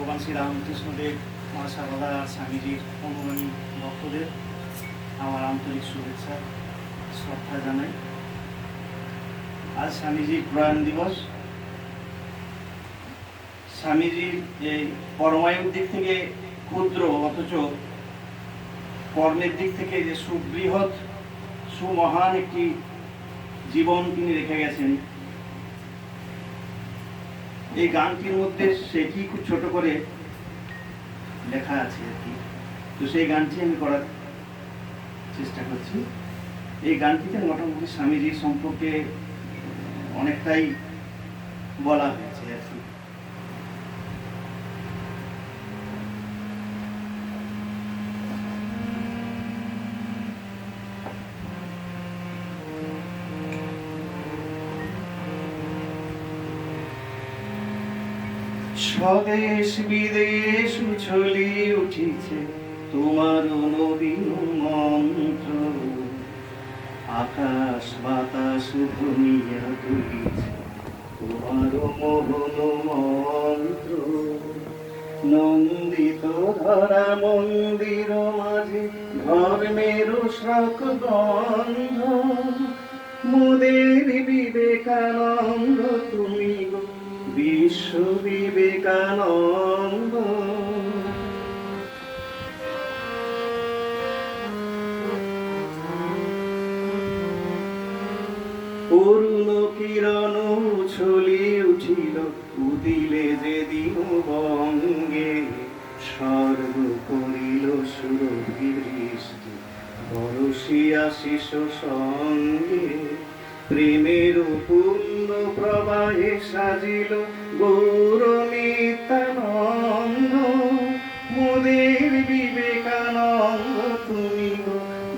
ভগবান শ্রী রামকৃষ্ণদেব মা সারদা, স্বামীজির অনুগামী ভক্তদের আমার আন্তরিক শুভেচ্ছা, শ্রদ্ধা জানাই। আজ স্বামীজির প্রয়াণ দিবস। স্বামীজির এই পরমায়ুর দিক থেকে ক্ষুদ্র, অথচ কর্মের দিক থেকে যে সুবৃহৎ, সুমহান একটি জীবন তিনি রেখে গেছেন এই গানটির মধ্যে সে কি খুব ছোট করে লেখা আছে আর কি? তো সেই গানটি আমি করার চেষ্টা করছি। এই গানটিতে মোটামুটি স্বামীজির সম্পর্কে অনেকটাই বলা হয়েছে আর কি। স্বদেশ বিদেশ উছলি উঠিছে তোমার নবীন মন্ত্র। আকাশ বাতাস ভূমিয়া তুলিছে তোমার মোহন মন্ত্র। নন্দিত ধরা মন্দির মাঝে ধর্মের শাক গন্ধ। মোদের বিবেকানন্দ তুমি গো বিবেকানন্দ অরুণ কিরণ উছলি উঠিল উদিলে যে দিন বঙ্গে। স্বর্গ করিল সুরভি বরসিয়া শিশু সঙ্গে। প্রেমের পূর্ণ প্রবাহে সাজিল গৌর নিত্যানন্দ মোদের বিবেকানন্দ, তুমি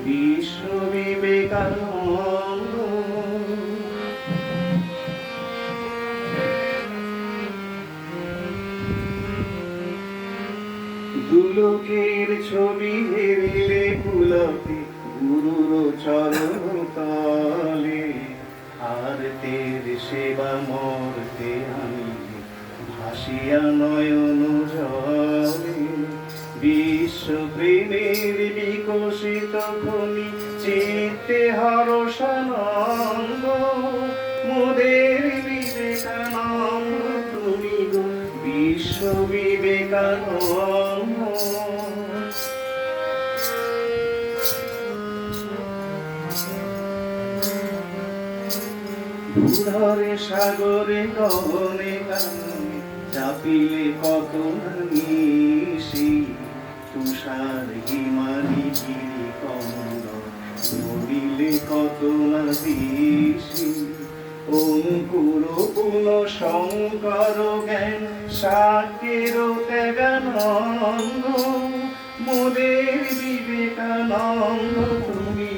বিশ্ব বিবেকানন্দ। দুলোকের ছবি হেরিলে পুলকে ভাসিয়া নয়ন জলে বিশ্ব প্রেমের বিকশিত খনি, চিত্তে হরসানন্দ মোদের বিবেকানন্দ, তুমি বিশ্ব বিবেকানন্দ। ধরে সাগরে গহনে কাননে চাপিলে কত নিশি, তুষার হিমালি গিরি কমল ধরিলে কত না দিশি। অঙ্কুর পুন শঙ্কর জ্ঞান, সাকের ত্যাগানন্দ, মোদের বিবেকানন্দ, তুমি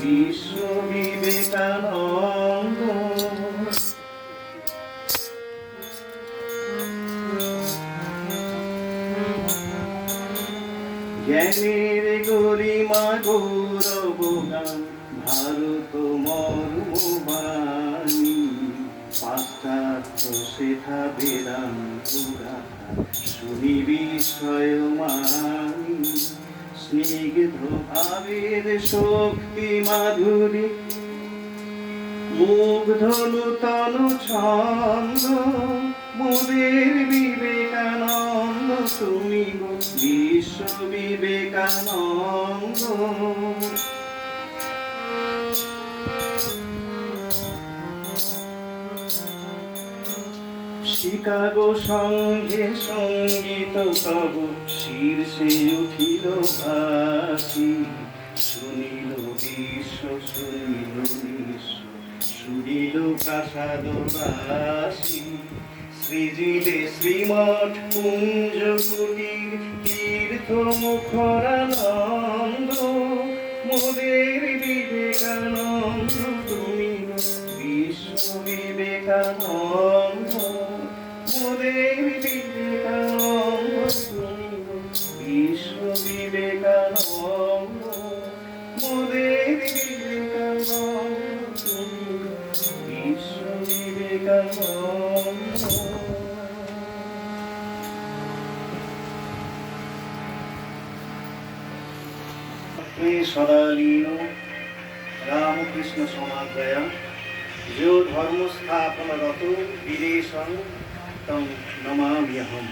বিশ্ব বিবেকানন্দ। জ্ঞানের গরিমা গৌরব ভারত মর্মবাণী পাশ্চাত্য শেখা বেদান্ত শুনি বিস্ময় মানি স্নিগ্ধ ভাবের শক্তি মাধুরী। মুগ্ধ নূতন ছন্দ মোদের বিবেকানন্দ তুমি গো বিশ্ব বিবেকানন্দ শিকাগো সঙ্গে সংগীত তব শীর্ষে উঠিল ভাসি শুনিল বিশ্ব শুনিল বিশ্ব, শুনিল প্রাসাদবাসী সৃজিলে শ্রীমঠ পুঞ্জ কুটির তীর্থ মুখরানন্দ মোদের বিবেকানন্দ, তুমি বিশ্ব বিবেকানন্দ মোদের বিবেকানন্দ, তুমি বিশ্ব বিবেকানন্দ মোদের তে সদালীন রামকৃষ্ণ সমাদ্রয়া যে ধর্ম স্থাপনরত বিদেশং তং নমাম্যহম।